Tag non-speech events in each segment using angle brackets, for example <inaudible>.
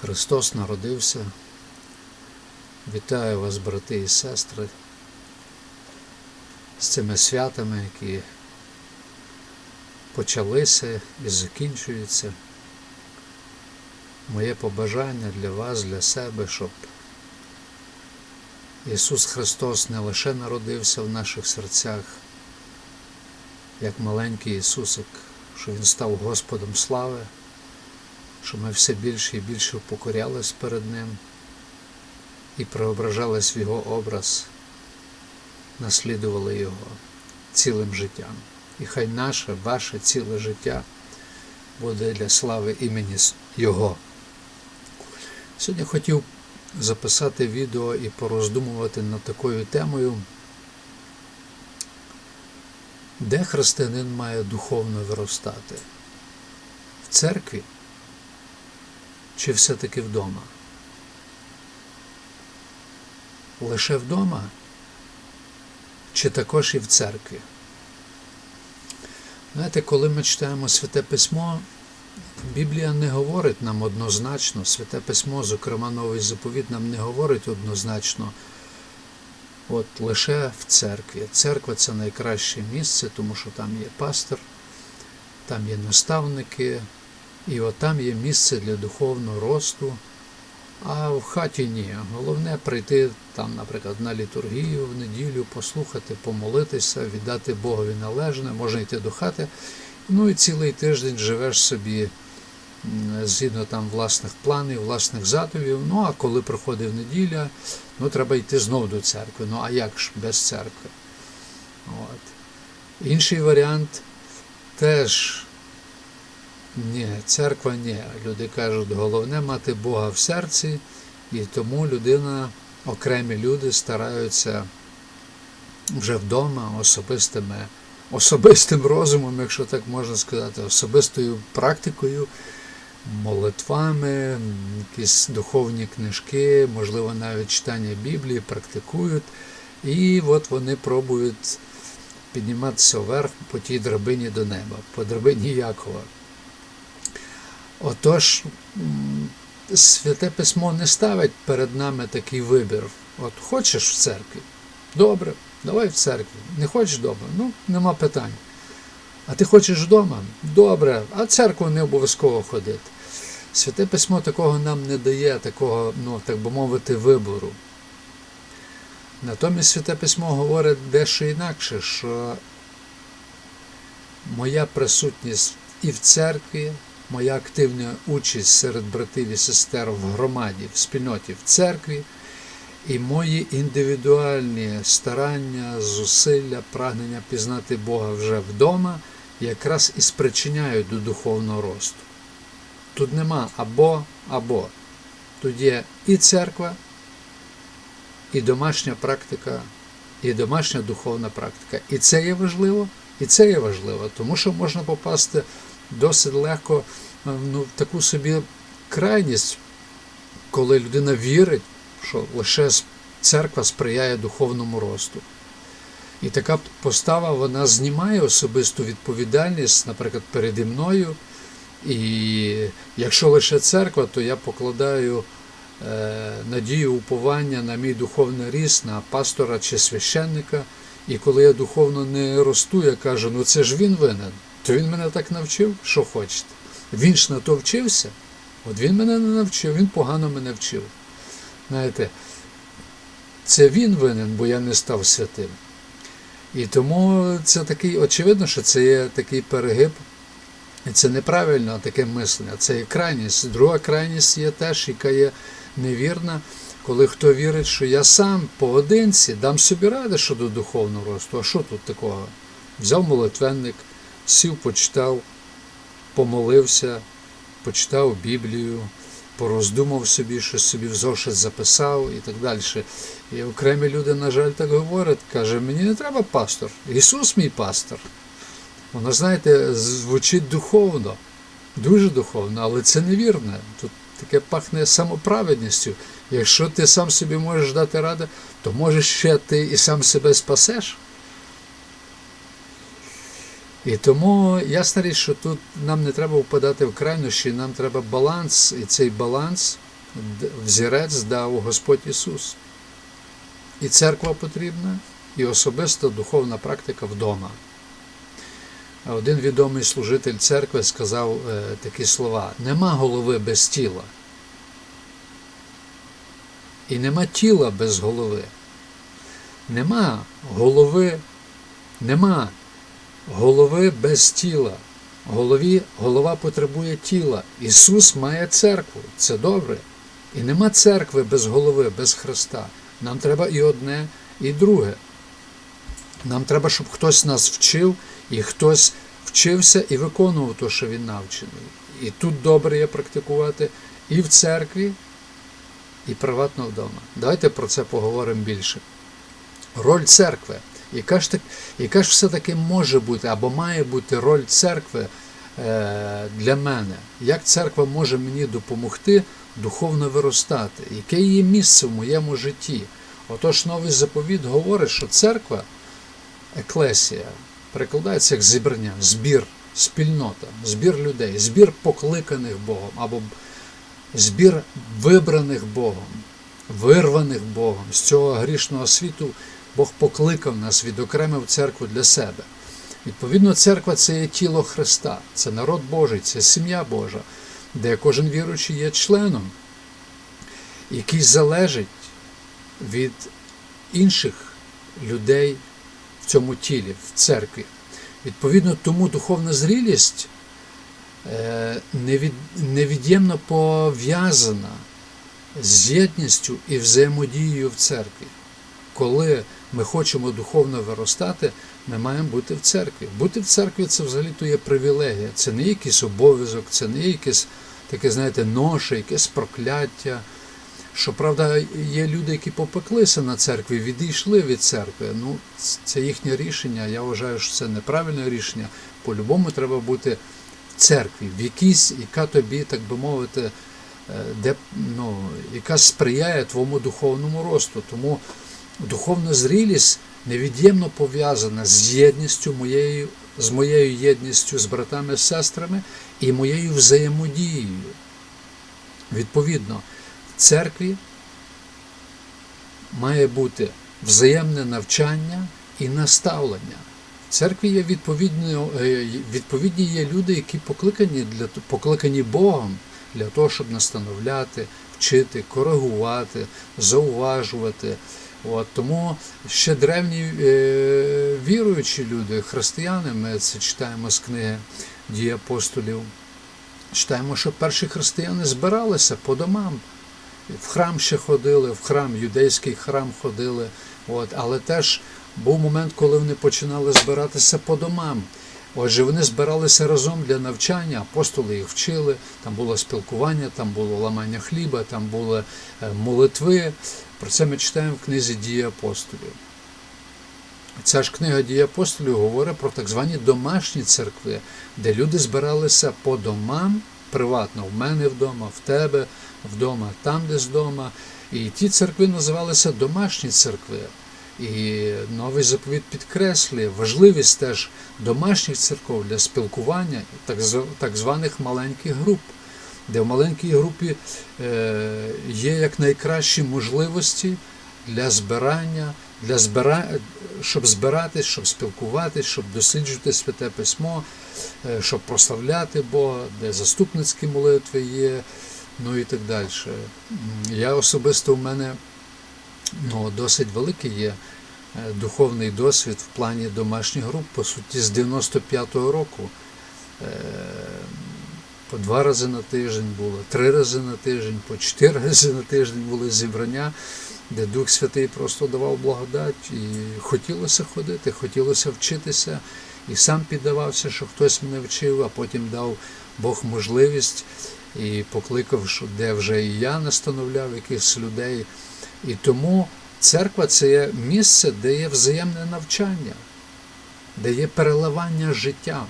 Христос народився. Вітаю вас, брати і сестри, з цими святами, які почалися і закінчуються. Моє побажання для вас, для себе, щоб Ісус Христос не лише народився в наших серцях, як маленький Ісусик, що Він став Господом слави, що ми все більше і більше покорялись перед Ним і преображались в Його образ, наслідували Його цілим життям. І хай наше, ваше ціле життя буде для слави імені Його. Сьогодні хотів записати відео і пороздумувати над такою темою, де християнин має духовно виростати? В церкві чи все-таки вдома? Лише вдома чи також і в церкві? Знаєте, коли ми читаємо Святе Письмо, Біблія не говорить нам однозначно, Святе Письмо, зокрема Новий заповіт, нам не говорить однозначно, от лише в церкві. Церква це найкраще місце, тому що там є пастор, там є наставники, і от там є місце для духовного росту. А в хаті ні. Головне прийти там, наприклад, на літургію в неділю, послухати, помолитися, віддати Богові належне, можна йти до хати. Ну і цілий тиждень живеш собі згідно там власних планів, власних задумів. Ну а коли приходить неділя, ну треба йти знов до церкви. Ну а як ж без церкви? От. Інший варіант теж ні, церква ні. Люди кажуть, головне мати Бога в серці, і тому людина, окремі люди стараються вже вдома особистими, особистим розумом, якщо так можна сказати, особистою практикою, молитвами, якісь духовні книжки, можливо, навіть читання Біблії, практикують. І от вони пробують підніматися вверх по тій драбині до неба, по драбині Якова. Отож, Святе Письмо не ставить перед нами такий вибір. От хочеш в церкві? Добре, давай в церкві. Не хочеш вдома? Ну, нема питань. А ти хочеш вдома? Добре, а церкву не обов'язково ходити. Святе Письмо такого нам не дає, такого, ну, так би мовити, вибору. Натомість Святе Письмо говорить дещо інакше, що моя присутність і в церкві, моя активна участь серед братів і сестер в громаді, в спільноті, в церкві, і мої індивідуальні старання, зусилля, прагнення пізнати Бога вже вдома, якраз і спричиняють до духовного росту. Тут нема або, або. Тут є і церква, і домашня практика, і домашня духовна практика. І це є важливо, і це є важливо, тому що можна попасти досить легко ну, в таку собі крайність, коли людина вірить, що лише церква сприяє духовному росту. І така постава вона знімає особисту відповідальність, наприклад, переді мною. І якщо лише церква, то я покладаю е, надію уповання на мій духовний ріст, на пастора чи священника. І коли я духовно не росту, я кажу, ну це ж він винен. То він мене так навчив, що хочете. Він ж на то вчився, от він мене не навчив, він погано мене вчив. Знаєте, це він винен, бо я не став святим. І тому це такий, очевидно, що це є такий перегиб. І це неправильно таке мислення, це є крайність. Друга крайність є теж, яка є невірна, коли хто вірить, що я сам поодинці дам собі ради щодо духовного росту. А що тут такого? Взяв молитвенник, сів, почитав, помолився, почитав Біблію, пороздумав собі, щось собі в зошит записав і так далі. І окремі люди, на жаль, так говорять, каже, мені не треба пастор. Ісус мій пастор. Воно, знаєте, звучить духовно, дуже духовно, але це невірне. Тут таке пахне самоправедністю. Якщо ти сам собі можеш дати раду, то може ще ти і сам себе спасеш. І тому ясна річ, що тут нам не треба впадати в крайнощі, нам треба баланс, і цей баланс взірець дав Господь Ісус. І церква потрібна, і особиста духовна практика вдома. Один відомий служитель церкви сказав е, такі слова: нема голови без тіла. І нема тіла без голови. Нема голови, нема голови без тіла. Голові, голова потребує тіла. Ісус має церкву. Це добре. І нема церкви без голови, без Христа. Нам треба і одне, і друге. Нам треба, щоб хтось нас вчив, і хтось вчився і виконував те, що він навчений. І тут добре є практикувати і в церкві, і приватно вдома. Давайте про це поговоримо більше. Роль церкви. Яка ж, так, яка ж все-таки може бути або має бути роль церкви е, для мене? Як церква може мені допомогти духовно виростати? Яке її місце в моєму житті? Отож, новий заповіт говорить, що церква, еклесія, перекладається як зібрання, збір, спільнота, збір людей, збір покликаних Богом або збір вибраних Богом, вирваних Богом з цього грішного світу. Бог покликав нас, відокремив церкву для себе. Відповідно, церква це є тіло Христа, це народ Божий, це сім'я Божа, де кожен віруючий є членом, який залежить від інших людей в цьому тілі, в церкві. Відповідно, тому духовна зрілість е, невід'ємно пов'язана з єдністю і взаємодією в церкві. Коли ми хочемо духовно виростати, ми маємо бути в церкві. Бути в церкві це взагалі то є привілегія, це не якийсь обов'язок, це не якесь таке, знаєте, ноше, якесь прокляття. Щоправда, є люди, які попеклися на церкві, відійшли від церкви. Ну, це їхнє рішення. Я вважаю, що це неправильне рішення. По-любому треба бути в церкві, в якійсь, яка тобі, так би мовити, де, ну, яка сприяє твоєму духовному росту. Тому духовна зрілість невід'ємно пов'язана з єдністю моєю, з моєю єдністю з братами і сестрами і моєю взаємодією. Відповідно, в церкві має бути взаємне навчання і наставлення. В церкві є відповідні, відповідні є люди, які покликані, для, покликані Богом для того, щоб настановляти, вчити, коригувати, зауважувати. От, Тому ще древні е, віруючі люди, християни, ми це читаємо з книги дії апостолів. Читаємо, що перші християни збиралися по домам. В храм ще ходили, в храм, юдейський храм ходили. От, Але теж був момент, коли вони починали збиратися по домам. Отже, вони збиралися разом для навчання, апостоли їх вчили, там було спілкування, там було ламання хліба, там були молитви. Про це ми читаємо в книзі Дії апостолів. Ця ж книга Дії апостолів говорить про так звані домашні церкви, де люди збиралися по домам приватно, в мене вдома, в тебе вдома, там десь вдома. І ті церкви називалися домашні церкви. І новий заповіт підкреслює важливість теж домашніх церков для спілкування так званих маленьких груп, де в маленькій групі є як найкращі можливості для збирання, для збира... щоб збиратись, щоб спілкуватись, щоб досліджувати святе письмо, щоб прославляти Бога, де заступницькі молитви є, ну і так далі. Я особисто в мене ну, досить великий є духовний досвід в плані домашніх груп, по суті, з 95-го року. По два рази на тиждень було, три рази на тиждень, по чотири <laughs> рази на тиждень були зібрання, де Дух Святий просто давав благодать. І хотілося ходити, хотілося вчитися. І сам піддавався, що хтось мене вчив, а потім дав Бог можливість і покликав, що де вже і я настановляв якихось людей. І тому церква це є місце, де є взаємне навчання, де є переливання життям.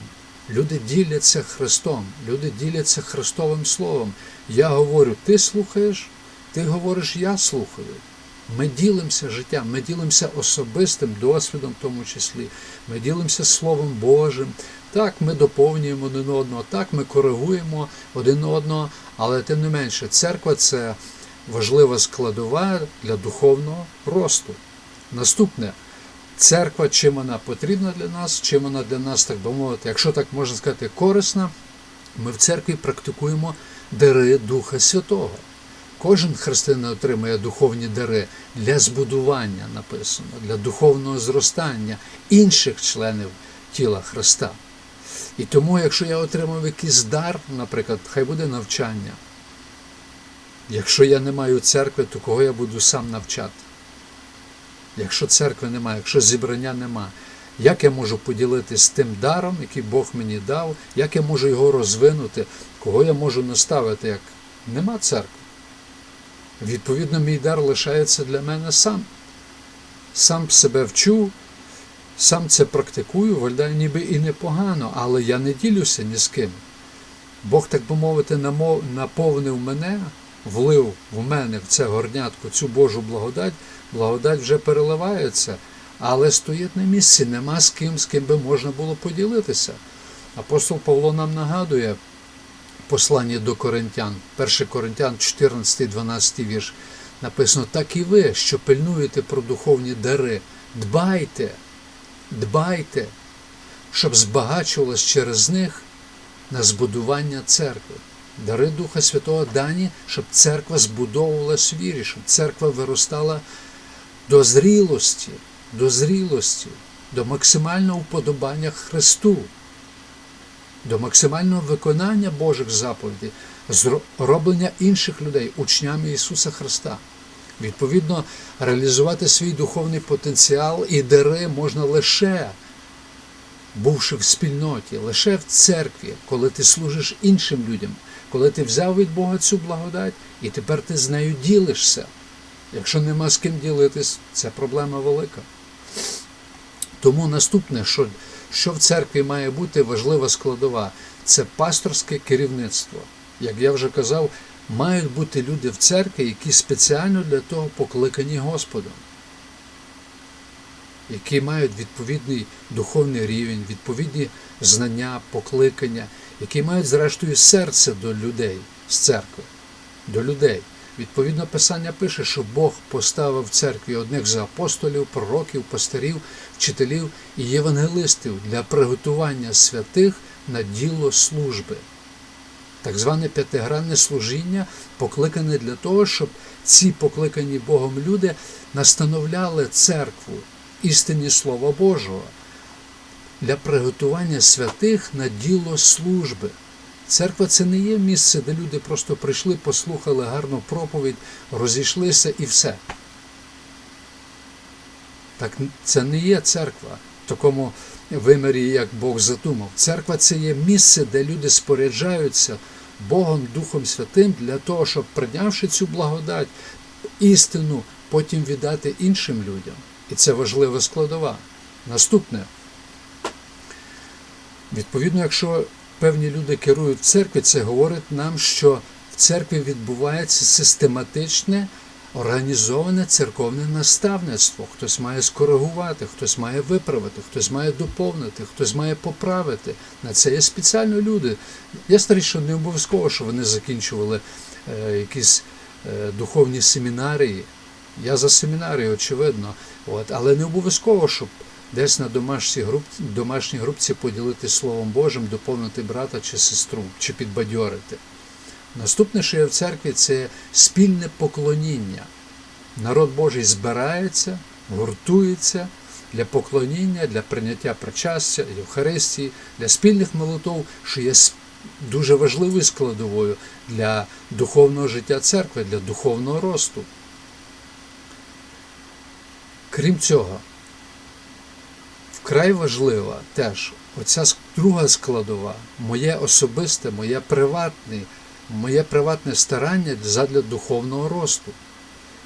Люди діляться Христом, люди діляться Христовим Словом. Я говорю, ти слухаєш, ти говориш, я слухаю. Ми ділимося життям, ми ділимося особистим досвідом, в тому числі. Ми ділимося Словом Божим, Так, ми доповнюємо один одного, так, ми коригуємо один одного, але тим не менше, церква це важлива складова для духовного росту. Наступне, церква, чим вона потрібна для нас, чим вона для нас, так би мовити, якщо так можна сказати, корисна, ми в церкві практикуємо дари Духа Святого. Кожен християнин отримує духовні дари для збудування, написано, для духовного зростання інших членів тіла Христа. І тому, якщо я отримав якийсь дар, наприклад, хай буде навчання. Якщо я не маю церкви, то кого я буду сам навчати? Якщо церкви немає, якщо зібрання немає, як я можу поділитися тим даром, який Бог мені дав, як я можу його розвинути, кого я можу наставити, як нема церкви? Відповідно, мій дар лишається для мене сам. Сам себе вчу, сам це практикую, виглядає ніби і непогано, але я не ділюся ні з ким. Бог, так би мовити, наповнив мене, влив в мене в це горнятко цю Божу благодать, благодать вже переливається, але стоїть на місці, нема з ким, з ким би можна було поділитися. Апостол Павло нам нагадує посланні до Коринтян, 1 Коринтян, 14-12 вірш, написано: так і ви, що пильнуєте про духовні дари, дбайте, дбайте, щоб збагачувалось через них на збудування церкви. Дари Духа Святого дані, щоб церква збудовувалась в вірі, щоб церква виростала до зрілості, до зрілості, до максимального вподобання Христу, до максимального виконання Божих заповідей, зроблення інших людей учнями Ісуса Христа. Відповідно, реалізувати свій духовний потенціал і дари можна лише бувши в спільноті, лише в церкві, коли ти служиш іншим людям, коли ти взяв від Бога цю благодать і тепер ти з нею ділишся. Якщо нема з ким ділитись, це проблема велика. Тому наступне, що, що в церкві має бути важлива складова, це пасторське керівництво. Як я вже казав, мають бути люди в церкві, які спеціально для того покликані Господом які мають відповідний духовний рівень, відповідні знання, покликання, які мають, зрештою, серце до людей з церкви, до людей. Відповідно, Писання пише, що Бог поставив в церкві одних за апостолів, пророків, пастирів, вчителів і євангелистів для приготування святих на діло служби. Так зване п'ятигранне служіння покликане для того, щоб ці покликані Богом люди настановляли церкву істині Слова Божого для приготування святих на діло служби. Церква це не є місце, де люди просто прийшли, послухали гарну проповідь, розійшлися і все. Так це не є церква в такому вимірі, як Бог задумав. Церква це є місце, де люди споряджаються Богом Духом Святим для того, щоб прийнявши цю благодать, істину, потім віддати іншим людям. І це важлива складова. Наступне. Відповідно, якщо певні люди керують церкві, це говорить нам, що в церкві відбувається систематичне, організоване церковне наставництво. Хтось має скоригувати, хтось має виправити, хтось має доповнити, хтось має поправити. На це є спеціально люди. Я старий, що не обов'язково, що вони закінчували е, якісь е, духовні семінарії. Я за семінарію, очевидно, От, але не обов'язково, щоб десь на домашній групці, домашній групці поділити Словом Божим, доповнити брата чи сестру, чи підбадьорити. Наступне, що є в церкві, це спільне поклоніння. Народ Божий збирається, гуртується для поклоніння, для прийняття причастя, Євхаристії, для спільних молитов, що є дуже важливою складовою для духовного життя церкви, для духовного росту. Крім цього, вкрай важлива теж оця друга складова, моє особисте, моє приватне, моє приватне старання задля духовного росту.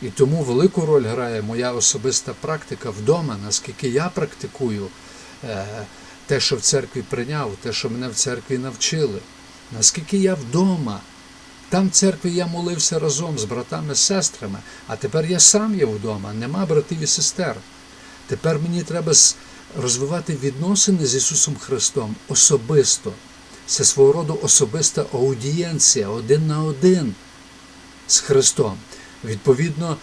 І тому велику роль грає моя особиста практика вдома, наскільки я практикую е, те, що в церкві прийняв, те, що мене в церкві навчили, наскільки я вдома. Там в церкві я молився разом з братами сестрами, а тепер я сам є вдома, нема братів і сестер. Тепер мені треба розвивати відносини з Ісусом Христом особисто. Це свого роду особиста аудієнція один на один з Христом. Відповідно,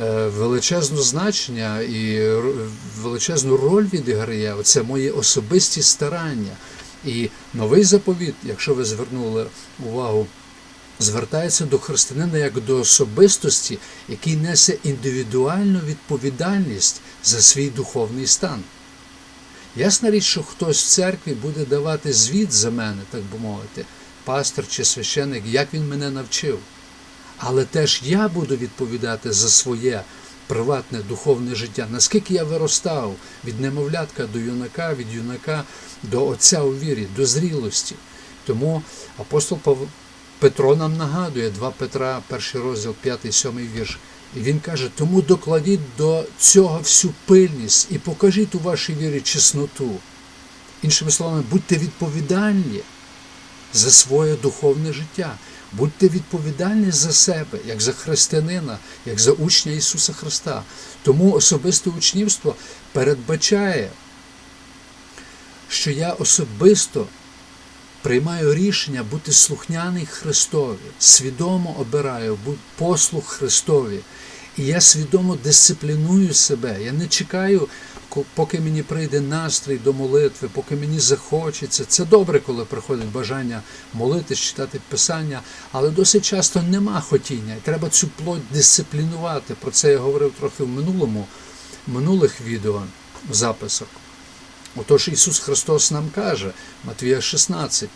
е, величезне значення і величезну роль відіграє це мої особисті старання. І новий заповіт, якщо ви звернули увагу, звертається до християнина як до особистості, який несе індивідуальну відповідальність за свій духовний стан. Ясна річ, що хтось в церкві буде давати звіт за мене, так би мовити, пастор чи священик, як він мене навчив. Але теж я буду відповідати за своє приватне духовне життя, наскільки я виростав від немовлятка до юнака, від юнака до отця у вірі, до зрілості. Тому апостол Петро нам нагадує 2 Петра, перший розділ, 5-7 вірш. І він каже: тому докладіть до цього всю пильність і покажіть у вашій вірі чесноту. Іншими словами, будьте відповідальні за своє духовне життя. Будьте відповідальні за себе, як за християнина, як за учня Ісуса Христа. Тому особисте учнівство передбачає, що я особисто приймаю рішення бути слухняний Христові, свідомо обираю послух Христові. І я свідомо дисципліную себе. Я не чекаю, поки мені прийде настрій до молитви, поки мені захочеться. Це добре, коли приходить бажання молитись, читати Писання, але досить часто нема хотіння. І треба цю плоть дисциплінувати. Про це я говорив трохи в минулому, минулих відео записах. Отож Ісус Христос нам каже, Матвія 16,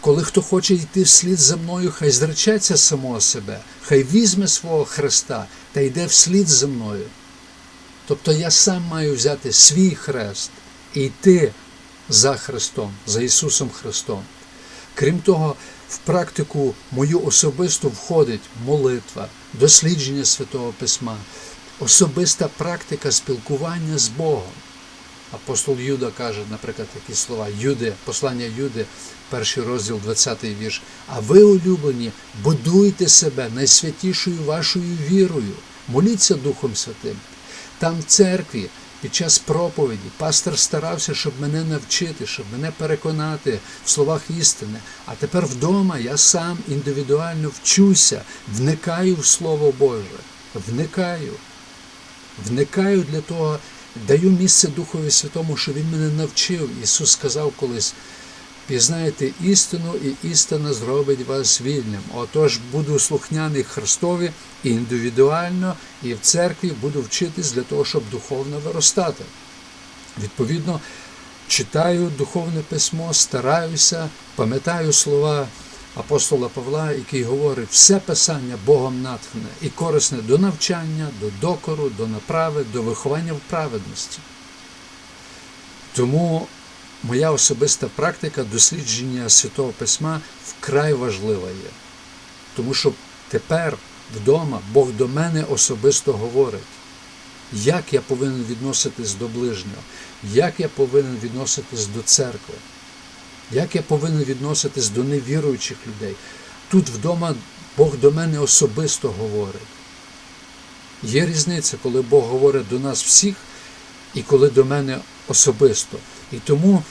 коли хто хоче йти вслід за мною, хай зречеться самого себе, хай візьме свого Христа та йде вслід за мною. Тобто я сам маю взяти свій хрест і йти за Христом, за Ісусом Христом. Крім того, в практику мою особисту входить молитва, дослідження Святого Письма, особиста практика спілкування з Богом. Апостол Юда каже, наприклад, такі слова Юди, послання Юди, перший розділ, 20 вірш. А ви, улюблені, будуйте себе найсвятішою вашою вірою, моліться Духом Святим. Там в церкві під час проповіді пастор старався, щоб мене навчити, щоб мене переконати в словах істини. А тепер вдома я сам індивідуально вчуся, вникаю в Слово Боже, вникаю вникаю для того, даю місце Духові Святому, що Він мене навчив. Ісус сказав колись: пізнаєте істину, і істина зробить вас вільним. Отож буду слухняний Христові індивідуально, і в церкві буду вчитись для того, щоб духовно виростати. Відповідно, читаю духовне письмо, стараюся, пам'ятаю слова апостола Павла, який говорить, все писання Богом натхнене і корисне до навчання, до докору, до направи, до виховання в праведності. Тому моя особиста практика дослідження Святого Письма вкрай важлива є. Тому що тепер вдома Бог до мене особисто говорить, як я повинен відноситись до ближнього, як я повинен відноситись до церкви, як я повинен відноситись до невіруючих людей. Тут вдома Бог до мене особисто говорить. Є різниця, коли Бог говорить до нас всіх і коли до мене особисто. І тому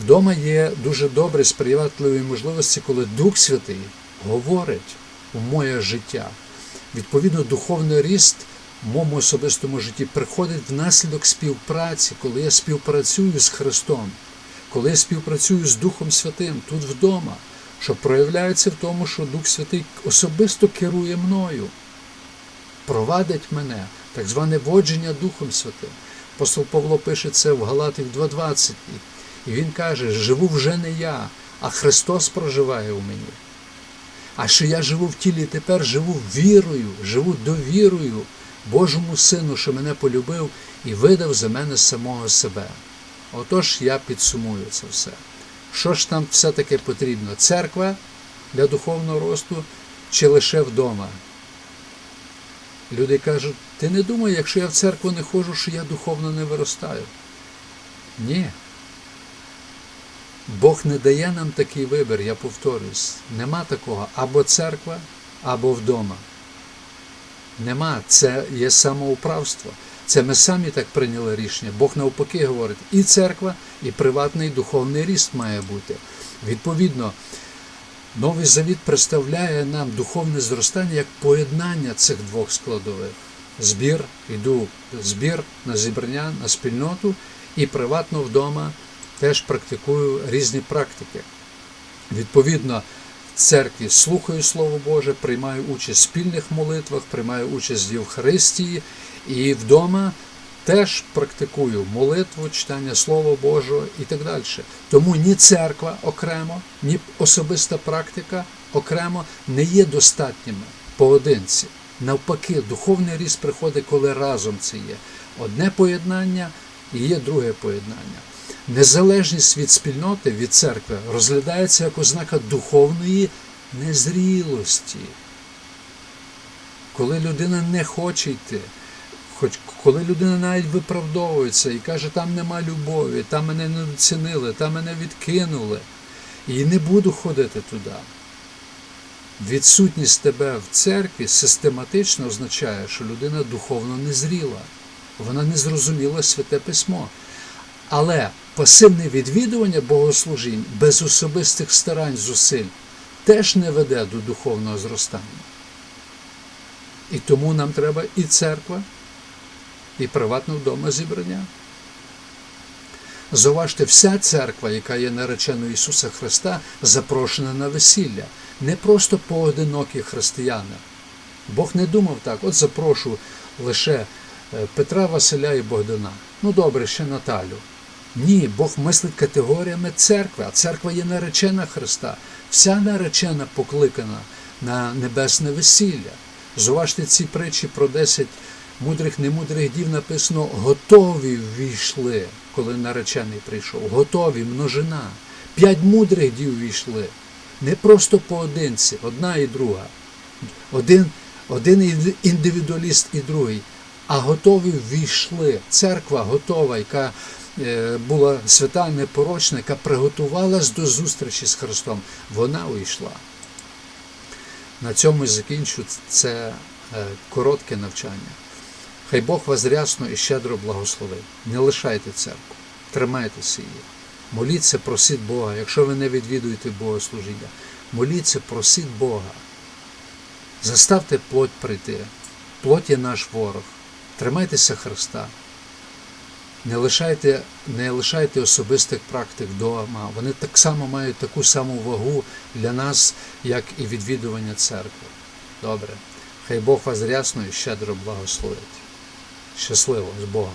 вдома є дуже добрі, сприятливі можливості, коли Дух Святий говорить у моє життя. Відповідно, духовний ріст в моєму особистому житті приходить внаслідок співпраці, коли я співпрацюю з Христом, коли співпрацюю з Духом Святим тут вдома, що проявляється в тому, що Дух Святий особисто керує мною, провадить мене, так зване водження Духом Святим. Апостол Павло пише це в Галатів 2.20. І він каже: живу вже не я, а Христос проживає у мені. А що я живу в тілі тепер живу вірою, живу довірою Божому Сину, що мене полюбив і видав за мене самого себе. Отож я підсумую це все. Що ж там все-таки потрібно? Церква для духовного росту чи лише вдома? Люди кажуть, ти не думай, якщо я в церкву не ходжу, що я духовно не виростаю. Ні. Бог не дає нам такий вибір, я повторюсь. Нема такого або церква, або вдома. Нема. Це є самоуправство. Це ми самі так прийняли рішення. Бог навпаки говорить, і церква, і приватний духовний ріст має бути. Відповідно, Новий Завіт представляє нам духовне зростання як поєднання цих двох складових. Збір, йду збір на зібрання, на спільноту і приватно вдома теж практикую різні практики. Відповідно, в церкві слухаю Слово Боже, приймаю участь в спільних молитвах, приймаю участь в Євхаристії і вдома теж практикую молитву, читання Слова Божого і так далі. Тому ні церква окремо, ні особиста практика окремо не є достатніми поодинці. Навпаки, духовний ріст приходить, коли разом це є. Одне поєднання і є друге поєднання. Незалежність від спільноти, від церкви розглядається як ознака духовної незрілості. Коли людина не хоче йти, хоч коли людина навіть виправдовується і каже, там нема любові, там мене не оцінили, там мене відкинули, і не буду ходити туди. Відсутність тебе в церкві систематично означає, що людина духовно незріла, вона не зрозуміла святе письмо. Але пасивне відвідування богослужінь без особистих старань зусиль теж не веде до духовного зростання. І тому нам треба і церква, і приватне вдома зібрання. Зауважте, вся церква, яка є нареченою Ісуса Христа, запрошена на весілля. Не просто поодинокі християни. Бог не думав так, от запрошу лише е, Петра, Василя і Богдана. Ну добре, ще Наталю. Ні, Бог мислить категоріями церкви, а церква є наречена Христа. Вся наречена покликана на небесне весілля. Зуважте ці притчі про 10 мудрих, немудрих дів написано готові ввійшли, коли наречений прийшов. Готові, множина. П'ять мудрих дів ввійшли. Не просто поодинці, одна і друга. Один, один індивідуаліст і другий. А готові ввійшли. Церква готова, яка е, була свята, непорочна, яка приготувалась до зустрічі з Христом. Вона увійшла. На цьому закінчу це е, коротке навчання. Хай Бог вас рясно і щедро благословить. Не лишайте церкву, тримайтеся її. Моліться, просіть Бога. Якщо ви не відвідуєте богослужіння, моліться, просіть Бога. Заставте плоть прийти. Плоть є наш ворог. Тримайтеся Христа. Не лишайте, не лишайте особистих практик вдома. Вони так само мають таку саму вагу для нас, як і відвідування церкви. Добре. Хай Бог вас рясно і щедро благословить. Щасливо з Богом!